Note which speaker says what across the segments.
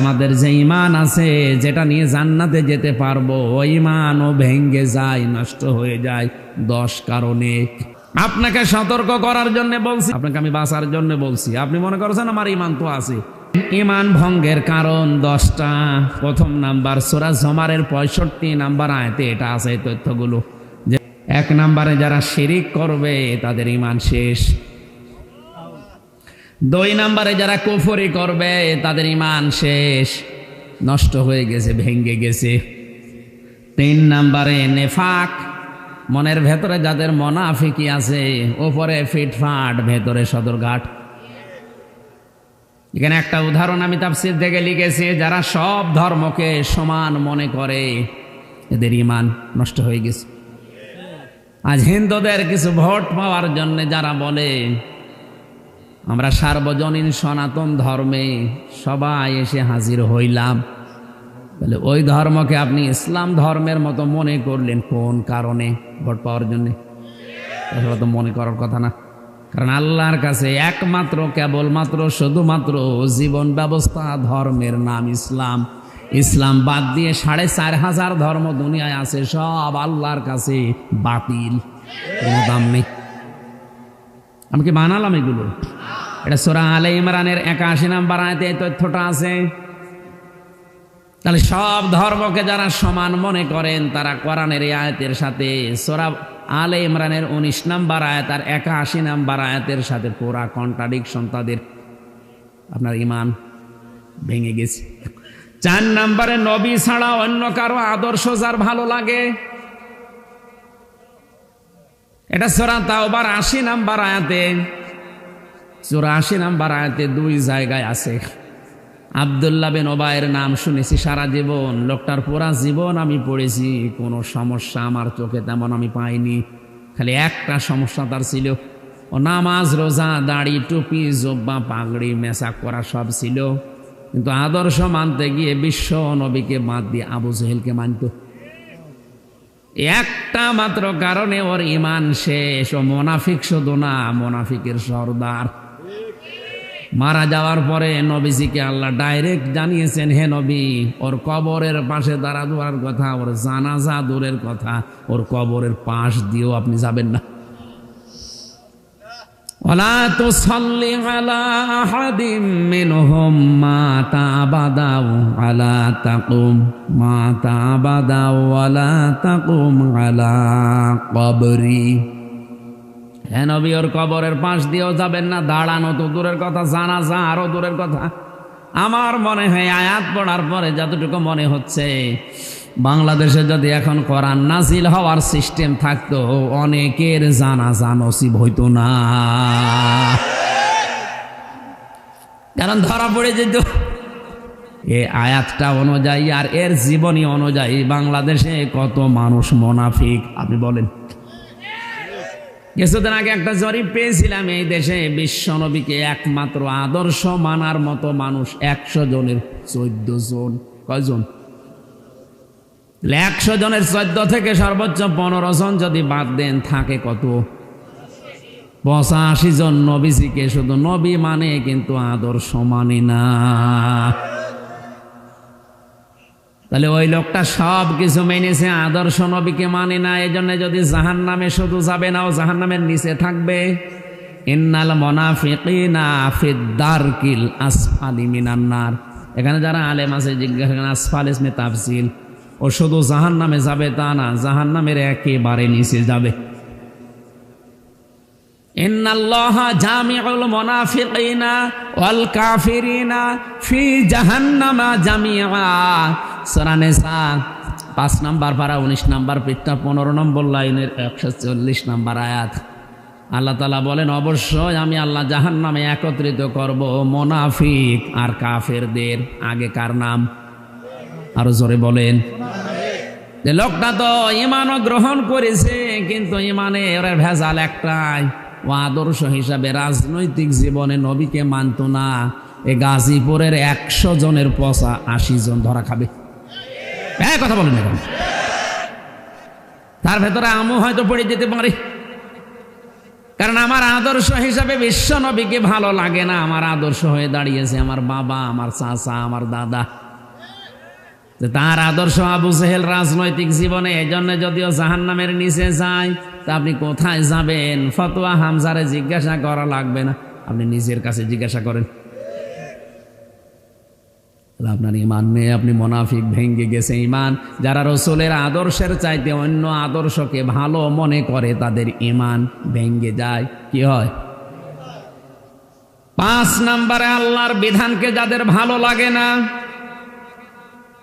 Speaker 1: আমাদের যে ইমান আছে, যেটা নিয়ে জান্নাতে যেতে পারব, ওই ইমানও ভেঙ্গে যায়, নষ্ট হয়ে যায় দশ কারণে। আপনাকে সতর্ক করার জন্য বলছি, আপনাকে আমি বাঁচার জন্য বলছি। আপনি মনে করছেন আমার ইমান তো আছে। ইমান ভঙ্গের কারণ দশটা। প্রথম নাম্বার, সোরা জমারের পঁয়ষট্টি নাম্বার আয়তে এটা আছে তথ্যগুলো। যে এক নাম্বারে যারা শিরিক করবে, তাদের ইমান শেষ। দুই নাম্বারে যারা কুফরি করবে, তাদের ইমান শেষ। নষ্ট হয়ে গেছে ভেঙ্গে গেছে। তিন নাম্বারে নেফাক। মনের ভেতরে যাদের মনাফিকি আছে, ওপরে ফিটফাট, ভেতরে সদরঘাট। এখানে একটা উদাহরণ আমি তাফসির থেকে লিখেছি, যারা সব ধর্মকে সমান মনে করে, এদের ইমান নষ্ট হয়ে গেছে। আজ হিন্দুদের কিছু ভোট পাওয়ার জন্য যারা বলে আমরা সার্বজনীন সনাতন ধর্মে সবাই এসে হাজির হইলাম। বলে, ওই ধর্মকে আপনি ইসলাম ধর্মের মতো মনে করলেন কোন কারণে? ভোট পাওয়ার জন্যে। আসলে তো মনে করার কথা না। কারণ আল্লাহর কাছে একমাত্র, কেবলমাত্র, শুধুমাত্র জীবন ব্যবস্থা, ধর্মের নাম ইসলাম। ইসলাম বাদ দিয়ে সাড়ে চার হাজার ধর্ম দুনিয়ায় আছে, সব আল্লাহর কাছে বাতিল। কোনো দাম নেই। আমি কি বানালাম এগুলো? এটা সোরা আলে ইমরানের একাশি নাম্বার আয়তে এই তথ্যটা আছে। তাহলে সব ধর্মকে যারা সমান মনে করেন, তারা কোরআনের এই আয়াতের সাথে, সোরা আলে ইমরানের উনিশ নাম্বার আয়াত আর একাশি নাম্বার আয়াতের সাথে পুরা কন্ট্রাডিকশন তাদের। আপনার ইমান ভেঙে গেছে। চার নাম্বারে, নবী ছাড়া অন্য কারও আদর্শ যার ভালো লাগে? এটা সোরা তাওবার আশি নাম্বার আয়াতে চুরাশি নাম্বার আয়াতে দুই জায়গায় আছে। আবদুল্লাহ বিন ওবায়ের নাম শুনেছি, সারা জীবন, লোকটার পুরা জীবন আমি পড়েছি, কোনো সমস্যা আমার চোখে তেমন আমি পাইনি। খালি একটা সমস্যা তার ছিল, ও নামাজ, রোজা, দাড়ি, টুপি, জব্বা, পাগড়ি মেশাক করা সব ছিল। কিন্তু আদর্শ মানতে গিয়ে বিশ্ব নবীকে বাদ দিয়ে আবু জহেলকে মানত। একটা মাত্র কারণে ওর ইমান শেষ, ও মোনাফিক শুধু না, মোনাফিকের সর্দার। মারা যাওয়ার পরে নবীজিকে আল্লাহ ডাইরেক্ট জানিয়েছেন, হে নবী, ওর কবরের পাশে দাঁড়া দেওয়ার কথা, ওর জানাজা দূরের কথা, ওর কবরের পাশ দিয়েও আপনি যাবেন না। ওলা তো সাল্লি তাকুম আলা হ্যাঁ নবী, ওর কবরের পাশ দিয়েও যাবেন না। দাঁড়ানো তো দূরের কথা, জানা যা আরও দূরের কথা। আমার মনে হয় আয়াত পড়ার পরে যতটুকু মনে হচ্ছে, বাংলাদেশে যদি এখন কোরআন নাজিল হওয়ার সিস্টেম থাকতো, অনেকের জানা যা নসিব হইতো না। কারণ ধরা পড়ে যেত। এ আয়াতটা অনুযায়ী আর এর জীবনী অনুযায়ী বাংলাদেশে কত মানুষ মোনাফিক, আপনি বলেন। কিছুদিন আগে একটা জরিপ পেয়েছিলাম, এই দেশে বিশ্ব নবীকে একমাত্র আদর্শ মানার মতো মানুষ একশো জনের চোদ্দ জন। কয়জন? একশো জনের চোদ্দ থেকে সর্বোচ্চ পনেরো জন যদি বাদ দেন, থাকে কত? পঁচাশি জন নবীজিকে। শুধু নবী মানে কিন্তু আদর্শ মানে না। তাহলে ওই লোকটা সব কিছু মেনেছে, আদর্শ নবীকে মানে না এই জন্য যদি জাহান নামে শুধু যাবে না, ও জাহান নামের নিচে থাকবে। ইন্নাল ফিদ্দারকিল আসফালি মিনান্নার এখানে যারা আলেম আছে, জিজ্ঞাসা আসফাল ইসমে তাফসিল। ও শুধু জাহান নামে যাবে তা না জাহান নামের একেবারে নিচে যাবে। ইন্নাল্লাহ ওয়াল কাফিরিনা ফি জাহান্নামা জামিআ। সূরা নিসা পাঁচ নাম্বার পারা উনিশ নাম্বার পৃষ্ঠা, পনেরো নম্বর লাইনের একশো চল্লিশ নাম্বার আয়াত। আল্লাহ তালা বলেন, অবশ্যই আমি আল্লাহ জাহান নামে একত্রিত করব মোনাফিক আর কাফেরদের আগে কার নাম। আরও জোরে বলেন, যে লোকটা তো ইমানও গ্রহণ করেছে, কিন্তু ইমানে ওরা ভেজাল একটাই। ও আদর্শ হিসাবে রাজনৈতিক জীবনে নবীকে মানত না। এ গাজীপুরের একশো জনের পচা আশি জন ধরা খাবে। হ্যাঁ কথা বলেন এখন তার ভেতরে আমও হয়তো পড়ে যেতে পারে। কারণ আমার আদর্শ হিসাবে বিশ্ব নবীকে ভালো লাগে না। আমার আদর্শ হয়ে দাঁড়িয়েছে আমার বাবা, আমার চাচা, আমার দাদা। তার আদর্শ আবু সেহেল রাজনৈতিক জীবনে এই জন্য যদিও জাহান নামের নিচে যায়, তা আপনি কোথায় যাবেন? ফতোয়া হামজারে জিজ্ঞাসা করা লাগবে না। আপনি নিজের কাছে জিজ্ঞাসা করেন। আপনার ইমান নেই আপনি মোনাফিক ভেঙ্গে গেছে ইমান যারা রসুলের আদর্শের চাইতে অন্য আদর্শকে ভালো মনে করে, তাদের ইমান ভেঙ্গে যায়। কি হয়? পাঁচ নম্বরে আল্লাহর বিধানকে যাদের ভালো লাগে না,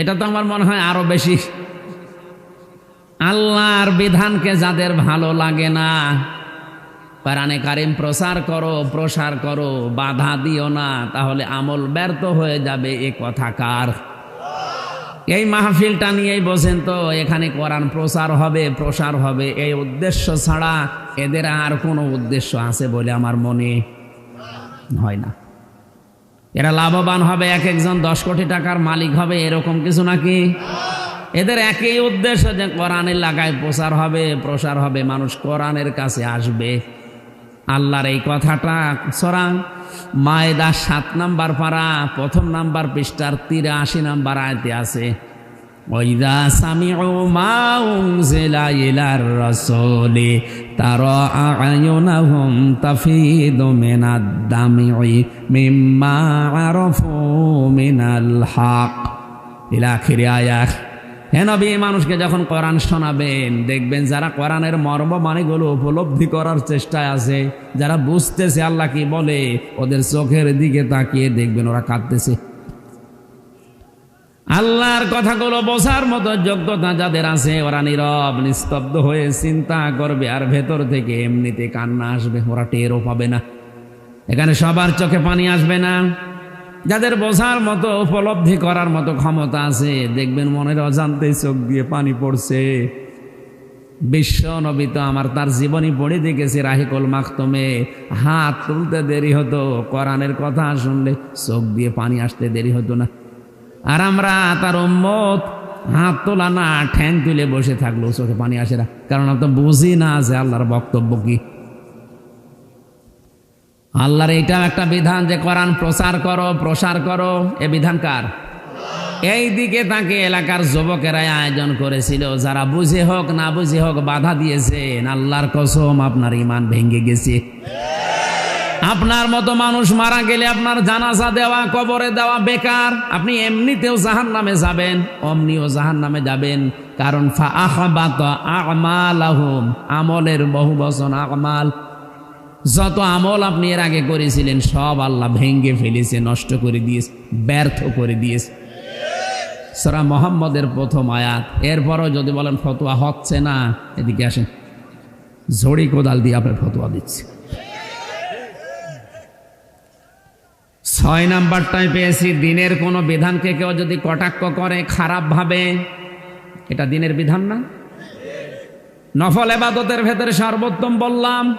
Speaker 1: এটা তো আমার মনে হয় আরও বেশি। আল্লাহর বিধানকে যাদের ভালো লাগে না কোরআনে কারিম প্রসার করো প্রসার করো, বাধা দিও না, তাহলে আমল ব্যর্থ হয়ে যাবে এ কথা কার? এই মাহফিলটা নিয়েই বোঝেন তো, এখানে কোরআন প্রচার হবে, প্রসার হবে, এই উদ্দেশ্য ছাড়া এদের আর কোনো উদ্দেশ্য আছে বলে আমার মনে হয় না। এরা লাভবান হবে, এক একজন দশ কোটি টাকার মালিক হবে, এরকম কিছু নাকি? এদের একই উদ্দেশ্য যে কোরআনের লাগায় প্রচার হবে, প্রসার হবে, মানুষ কোরআনের কাছে আসবে। আল্লাহর এই কথাটা সরা। মায়েদা সাত নাম্বার পারা প্রথম নাম্বার পৃষ্ঠার তিরাশি নাম্বার আয়তে আছে, ওইদা সামিউ মা উনজিলা ইলার রাসূলি তারা আয়ুনাহুম তাফিদু মিনাদ দামি'i মিম্মা আরাফু মিনাল হক। ইলা আখিরি আয়াত হে নবী মানুষকে যখন কোরআন শোনাবেন, দেখবেন যারা কোরআনের মর্ম মানেগুলো উপলব্ধি করার চেষ্টায় আছে, যারা বুঝতেছে আল্লাহ কি বলে, ওদের চোখের দিকে তাকিয়ে দেখবেন ওরা কাঁদতেছে। আল্লাহর কথাগুলো বোঝার মতো যোগ্যতা যাদের আছে, ওরা নীরব, নিস্তব্ধ হয়ে চিন্তা করবে আর ভেতর থেকে এমনিতে কান্না আসবে, ওরা টেরও পাবে না। এখানে সবার চোখে পানি আসবে না। যাদের বোঝার মতো, উপলব্ধি করার মতো ক্ষমতা আছে, দেখবেন মনের অজান্তে চোখ দিয়ে পানি পড়ছে। বিশ্ব নবী তো আমার তার জীবনী পড়ে দেখেছি রাহিকুল মাখতমে। হাত তুলতে দেরি হতো, কোরআনের কথা শুনলে চোখ দিয়ে পানি আসতে দেরি হতো না। আর আমরা, তার উম্মত, হাত তোলা না, ঠ্যাং তুলে বসে থাকল চোখে পানি আসে না। কারণ আমরা তো বুঝি না যে আল্লাহর বক্তব্য কি। আল্লাহর এইটাও একটা বিধান যে কোরআন প্রচার করো, প্রসার করো। এ বিধান কার? এই দিকে তাকে এলাকার যুবকেরাই আয়োজন করেছিল। যারা বুঝে হোক, না বুঝে হোক, বাধা দিয়েছেন। আল্লাহর কসম, আপনার ইমান ভেঙে গেছে। আপনার মতো মানুষ মারা গেলে আপনার জানাজা দেওয়া, কবরে দেওয়া বেকার। আপনি এমনিতেও জাহান নামে যাবেন, অমনিও জাহান নামে যাবেন। কারণ আমলের বহু বচন আমাল। যত আমল আপনি এর আগে করেছিলেন, সব আল্লাহ ভেঙ্গে ফেলেছে, নষ্ট করে দিয়েছে, ব্যর্থ করে দিয়েছে। সারা মোহাম্মদের প্রথম আয়াত। এরপরও যদি বলেন, ফতোয়া হচ্ছে না, এদিকে আসেন। ঝড়ি কোদাল দিয়ে আপনার ফতোয়া দিচ্ছে। ছয় নাম্বারটায় পেয়েছি, দিনের কোনো বিধানকে কেউ যদি কটাক্ষ করে খারাপ ভাবে এটা দিনের বিধান না? নফল এবাদতের ভেতরে সর্বোত্তম বললাম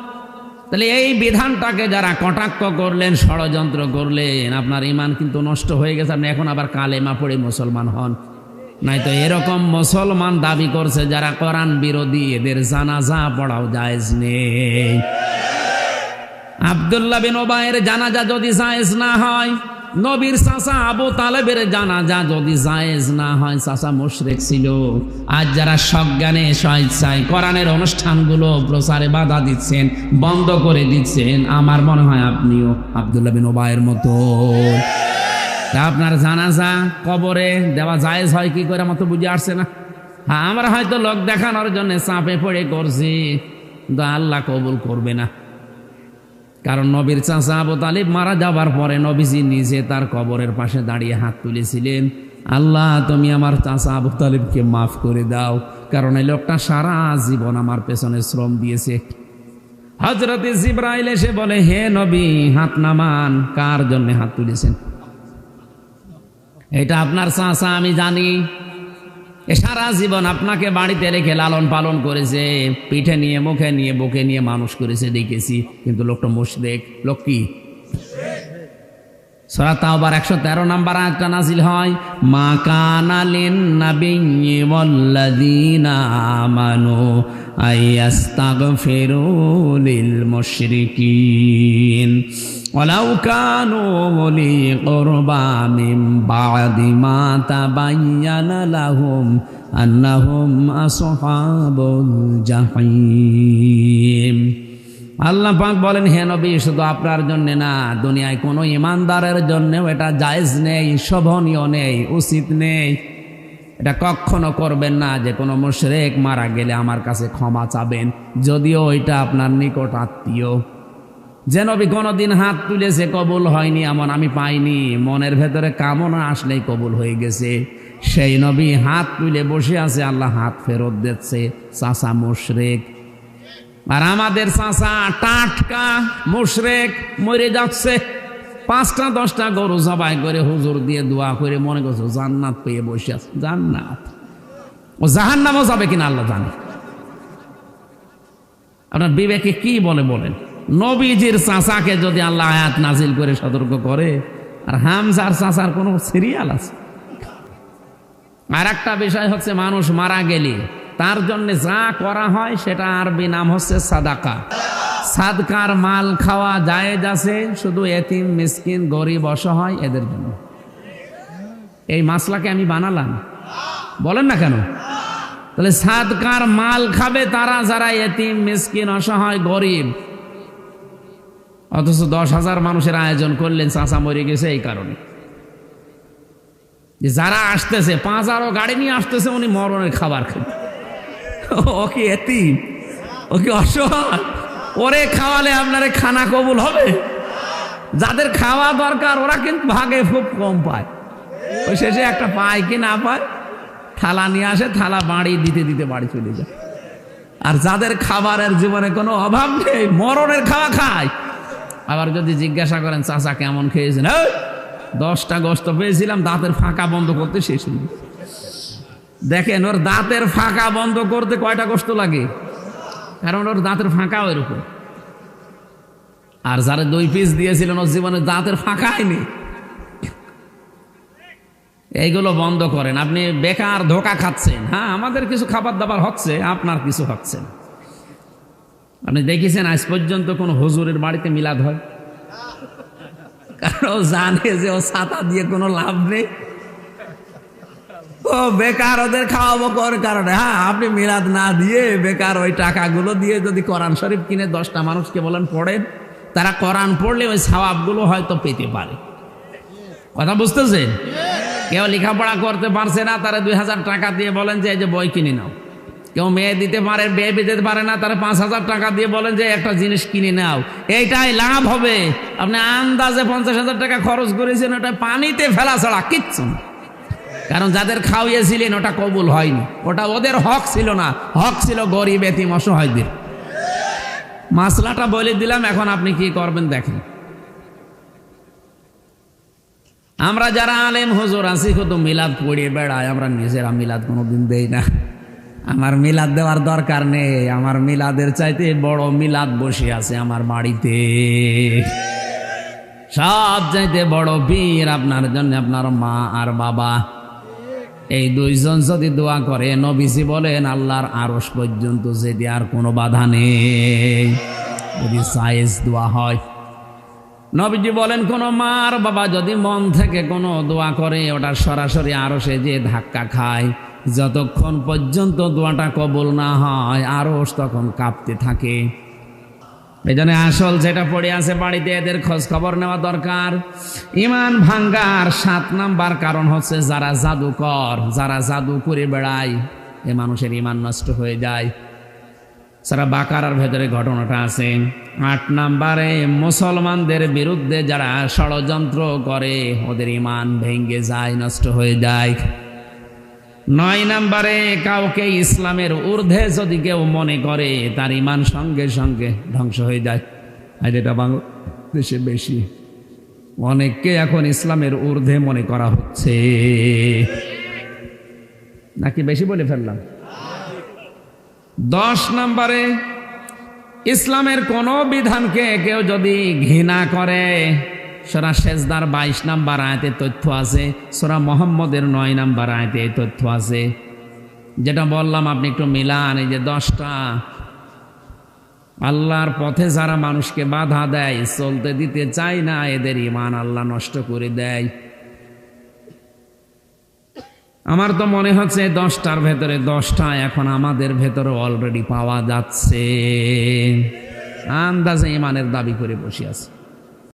Speaker 1: তাহলে এই বিধানটাকে যারা কটাক্ষ করলেন, ষড়যন্ত্র করলেন, আপনার ইমান কিন্তু নষ্ট হয়ে গেছে, আপনি এখন আবার কালেমা পড়ে মুসলমান হন। নাই তো এরকম মুসলমান দাবি করছে যারা করান বিরোধী, এদের জানাজা পড়াও জায়েজ নেই। আবদুল্লাহ বিন ওবায়ের জানাজা যদি জায়েজ না হয় নবীর চাচা আবু তালেবের জানাজা যদি জায়েজ না হয়, চাচা মুশরেক ছিল। আজ যারা সজ্ঞানে স্বেচ্ছায় কোরআনের অনুষ্ঠানগুলো প্রচারে বাধা দিচ্ছেন, বন্ধ করে দিচ্ছেন, আমার মনে হয় আপনিও আবদুল্লাহ বিন ওবায়ের মতো তা আপনার জানাজা কবরে দেওয়া জায়েজ হয় কি করে আমার তো বুঝে আসছে না। হ্যাঁ আমরা হয়তো লোক দেখানোর জন্য চাপে পড়ে করছি আল্লাহ কবুল করবে না। কারণ নবীর চাচা আবু তালিব মারা যাবার পরে নবীজি নিজে তার কবরের পাশে দাঁড়িয়ে হাত তুলেছিলেন। আল্লাহ, তুমি আমার চাচা আবু তালিবকে মাফ করে দাও, কারণ এই লোকটা সারা জীবন আমার পেছনে শ্রম দিয়েছে। হজরত জিব্রাইল এসে বলে, হে নবী, হাত নামান, কার জন্য হাত তুলেছেন? এটা আপনার চাচা, আমি জানি। সারা জীবন আপনাকে বাড়িতে রেখে লালন পালন করেছে, পিঠে নিয়ে, মুখে নিয়ে, বুকে নিয়ে মানুষ করেছে, দেখেছি। কিন্তু লোকটা মুশরেক। লোক কি? সূরা তাওবার 113 নাম্বার আয়াতটা নাজিল হয়, মা কানা লিন নাবিয়্যি ওয়াল্লাযীনা আমানু আইয়াস্তাগফিরু লিল মুশরিকিন ওয়ালাউ কানু উলি কুরবা মিন বাদি মাতা তাবায়্যানা লাহুম আন্নাহুম আসহাবুল জাহিম। আল্লাহ পাক বলেন, হে নবী, শুধু আপনার জন্য না, দুনিয়ায় কোনো ইমানদারের জন্যও এটা জায়েজ নেই, শোভনীয় নেই, উচিত নেই। এটা কখনো করবেন না যে কোনো মুশরেক মারা গেলে আমার কাছে ক্ষমা চাবেন, যদিও এটা আপনার নিকট আত্মীয়। যে নবী কোনোদিন হাত তুলেছে কবুল হয়নি, এমন আমি পাইনি। মনের ভেতরে কামনা আসলেই কবুল হয়ে গেছে। সেই নবী হাত তুলে বসে আছে, আল্লাহ হাত ফেরত দিচ্ছে চাষা মুশরেক। আর আমাদের চাষা টাটকা, মুশরেক, মরে যাচ্ছে। পাঁচটা, দশটা গরু জবাই করে হুজুর দিয়ে দোয়া করে মনে করছ জান্নাত পেয়ে বসে আছে। জান্নাত। ও জাহান্নামও যাবে কিনা আল্লাহ জানে। আপনার বিবেকে কি বলে বলেন? নবীজির চাচাকে যদি আল্লাহ আয়াত নাজিল করে সতর্ক করে, আর হামজার চাচার কোনো সিরিয়াল আছে? আর একটা বিষয় হচ্ছে মানুষ মারা গেলে তার জন্য যা করা হয় সেটা আরবি নাম হচ্ছে সাদাকা। সাদকার মাল খাওয়া জায়েজ আছে, শুধু এতিম, মিসকিন, গরিব, অসহায় এদের জন্য। এই মাসলাকে আমি বানালাম। বলেন না কেন? তাহলে সাদকার মাল খাবে তারা যারা এতিম, মিসকিন, অসহায়, গরিব। অথচ দশ হাজার মানুষের আয়োজন করলেন চাষা মরে গেছে এই কারণে। যে যারা আসতেছে, পাঁচ হাজারও গাড়ি নিয়ে আসতেছে, উনি মরণের খাবার খেতে। ও কি এতিম ও কি অসহায়। ওরে খাওয়ালে আপনার খানা কবুল হবে। যাদের খাওয়া দরকার, ওরা কিন্তু ভাগে খুব কম পায়। ওই শেষে একটা পায় কি না পায়, থালা নিয়ে আসে, থালা বাড়ি দিতে দিতে বাড়ি চলে যায়। আর যাদের খাবারের জীবনে কোনো অভাব নেই, মরণের খাওয়া খায়। আবার যদি জিজ্ঞাসা করেন, চাচা কেমন খেয়েছেন? দশটা গোস্ত পেয়েছিলাম, দাঁতের ফাঁকা বন্ধ করতে শেষ হয়ে। দেখেন, ওর দাঁতের ফাঁকা বন্ধ করতে কয়টা কষ্ট লাগে? কারণ ওর দাঁতের ফাঁকা ওইরকম। আর যারা দুই পিস দিয়েছিলেন, ওর জীবনে দাঁতের ফাঁকা হয়নি। এইগুলো বন্ধ করেন। আপনি বেকার ধোকা খাচ্ছেন। হ্যাঁ আমাদের কিছু খাবার দাবার হচ্ছে, আপনার কিছু হচ্ছে আপনি দেখেছেন, আজ পর্যন্ত কোন হুজুরের বাড়িতে মিলাদ হয়? কারণ জানে যে ও ছাতা দিয়ে কোনো লাভ নেই। ও বেকার ওদের খাওয়াবো কর কারণে? হ্যাঁ আপনি মিলাদ না দিয়ে বেকার ওই টাকাগুলো দিয়ে যদি কোরআন শরীফ কিনে দশটা মানুষকে বলেন পড়েন, তারা কোরআন পড়লে ওই সওয়াবগুলো হয়তো পেতে পারে। কথা বুঝতেছেন? কেউ লেখাপড়া করতে পারছে না, তারা দুই হাজার টাকা দিয়ে বলেন যে এই যে বই কিনে নাও। কেউ মেয়ে দিতে পারে, বিয়ে দিতে পারে না, তারা পাঁচ হাজার টাকা দিয়ে বলেন যে একটা জিনিস কিনে নাও। এইটাই লাভ হবে। আপনি আন্দাজে পঞ্চাশ হাজার টাকা খরচ করেছেন, ওটা পানিতে ফেলা ছাড়া কিচ্ছু না। কারণ যাদের খাওয়িয়েছিলেন ওটা কবুল হয়নি। ওটা ওদের হক ছিল না। হক ছিল গরিব, এতিম, অসহায়দের। মাসলাটা বলে দিলাম, এখন আপনি কি করবেন দেখেন। আমরা যারা আলেম হুজুর আছি কত মিলাদ পড়িয়ে বেড়াই, আমরা নিজেরা মিলাদ কোনোদিন দেই না। আমার মিলাদ দেওয়ার দরকার নেই। আমার মিলাদের চাইতে বড় মিলাদ বসে আছে আমার বাড়িতে। সব চাইতে বড় বীর আপনার জন্য, আপনার মা আর বাবা। এই দুইজন যদি দোয়া করে, নবীজি বলেন, আল্লাহর আরস পর্যন্ত যেতে আর কোনো বাধা নেই। যদি সাইজ দোয়া হয়, নবীজি বলেন, কোনো মার বাবা যদি মন থেকে কোনো দোয়া করে, ওটা সরাসরি আরও সে যে ধাক্কা খায়। যতক্ষণ পর্যন্ত দোয়াটা কবল না হয় আরও তখন কাঁপতে থাকে। এই জন্য আসল যেটা পড়ে আছে বাড়িতে, এদের খোঁজ খবর নেওয়া দরকার। ইমান ভাঙ্গার সাত নাম্বার কারণ হচ্ছে যারা জাদুকর, যারা জাদু করে বেড়ায়, এ মানুষের ইমান নষ্ট হয়ে যায়। সারা বাকারার ভেতরে ঘটনাটা আছে। আট নাম্বারে, মুসলমানদের বিরুদ্ধে যারা ষড়যন্ত্র করে, ওদের ইমান ভেঙ্গে যায়, নষ্ট হয়ে যায়। নয় নাম্বারে কাউকে ইসলামের ঊর্ধ্বে যদি কেউ মনে করে, তার ইমান সঙ্গে সঙ্গে ধ্বংস হয়ে যায়। আর এটা বাংলাদেশে বেশি। অনেককে এখন ইসলামের ঊর্ধ্বে মনে করা হচ্ছে। নাকি বেশি বলে ফেললাম? দশ নম্বরে, ইসলামের কোন বিধানকে কেউ যদি ঘৃণা করে সোরা শেষদার বাইশ নাম্বার আয়তে তথ্য আছে, সোরা মোহাম্মদের নয় নাম্বার আয়তে এই তথ্য আছে। যেটা বললাম, আপনি একটু মিলান, এই যে দশটা। আল্লাহর পথে যারা মানুষকে বাধা দেয়, চলতে দিতে চায় না, এদের ইমান আল্লাহ নষ্ট করে দেয়। আমার তো মনে হচ্ছে দশটার ভেতরে দশটা এখন আমাদের ভেতরে অলরেডি পাওয়া যাচ্ছে। আন্দাজে ইমানের দাবি করে বসে আছে।